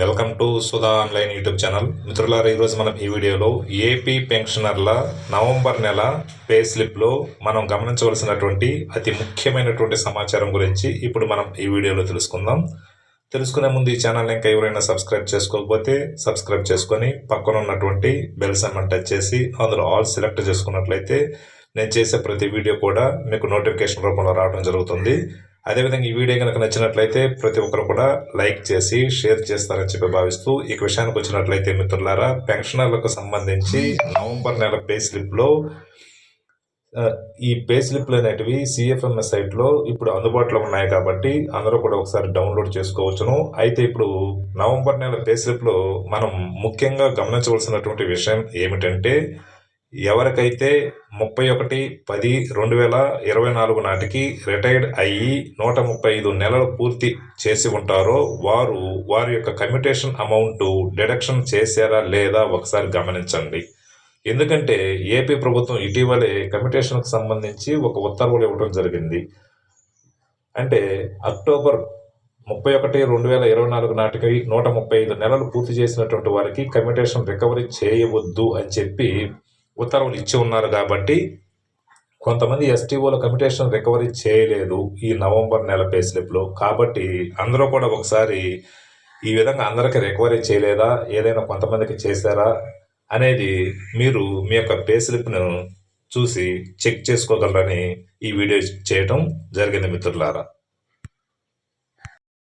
Welcome to Sudha online YouTube channel. మిత్రులారా ఈరోజు మనం ఈ వీడియోలో ఏపీ పెన్షనర్ల నవంబర్ నెల పే స్లిప్లో మనం గమనించవలసినటువంటి అతి ముఖ్యమైనటువంటి సమాచారం గురించి ఇప్పుడు మనం ఈ వీడియోలో తెలుసుకుందాం. తెలుసుకునే ముందు ఈ ఛానల్ ఇంకా ఎవరైనా సబ్స్క్రైబ్ చేసుకోకపోతే సబ్స్క్రైబ్ చేసుకొని పక్కన ఉన్నటువంటి బెల్ సమ్మని టచ్ చేసి అందులో ఆల్ సెలెక్ట్ చేసుకున్నట్లయితే నేను చేసే ప్రతి వీడియో కూడా మీకు నోటిఫికేషన్ రూపంలో రావడం జరుగుతుంది. అదేవిధంగా ఈ వీడియో కనుక నచ్చినట్లయితే ప్రతి ఒక్కరు కూడా లైక్ చేసి షేర్ చేస్తారని చెప్పి భావిస్తూ ఈ విషయానికి వచ్చినట్లయితే మిత్రులారా పెన్షనర్లకు సంబంధించి నవంబర్ నెల పే స్లిప్లో ఈ పే స్లిప్లు అనేటివి సిఎఫ్ఎంఎస్ సైట్లో ఇప్పుడు అందుబాటులో ఉన్నాయి కాబట్టి అందరూ కూడా ఒకసారి డౌన్లోడ్ చేసుకోవచ్చును. అయితే ఇప్పుడు నవంబర్ నెల పే స్లిప్లో మనం ముఖ్యంగా గమనించవలసినటువంటి విషయం ఏమిటంటే ఎవరికైతే ముప్పై ఒకటి పది రెండు వేల ఇరవై నాలుగు నాటికి రిటైర్డ్ అయ్యి నూట ముప్పై ఐదు నెలలు పూర్తి చేసి ఉంటారో వారు వారి యొక్క కమ్యూటేషన్ అమౌంట్ డిడక్షన్ చేశారా లేదా ఒకసారి గమనించండి. ఎందుకంటే ఏపీ ప్రభుత్వం ఇటీవలే కమ్యూటేషన్కి సంబంధించి ఒక ఉత్తర్వులు ఇవ్వడం జరిగింది. అంటే అక్టోబర్ ముప్పై ఒకటి రెండు వేల ఇరవై నాలుగు నాటికి నూట ముప్పై ఐదు నెలలు పూర్తి చేసినటువంటి వారికి కమ్యూటేషన్ రికవరీ చేయవద్దు అని చెప్పి ఉత్తర్వులు ఇచ్చి ఉన్నారు కాబట్టి కొంతమంది ఎస్టీఓల కమిటేషన్ రికవరీ చేయలేదు ఈ నవంబర్ నెల పే స్లిప్లో కాబట్టి అందరూ కూడా ఒకసారి ఈ విధంగా అందరికీ రికవరీ చేయలేదా? ఏదైనా కొంతమందికి చేశారా? అనేది మీరు మీ యొక్క పే స్లిప్ను చూసి చెక్ చేసుకోగలరని ఈ వీడియో చేయటం జరిగింది మిత్రులారా.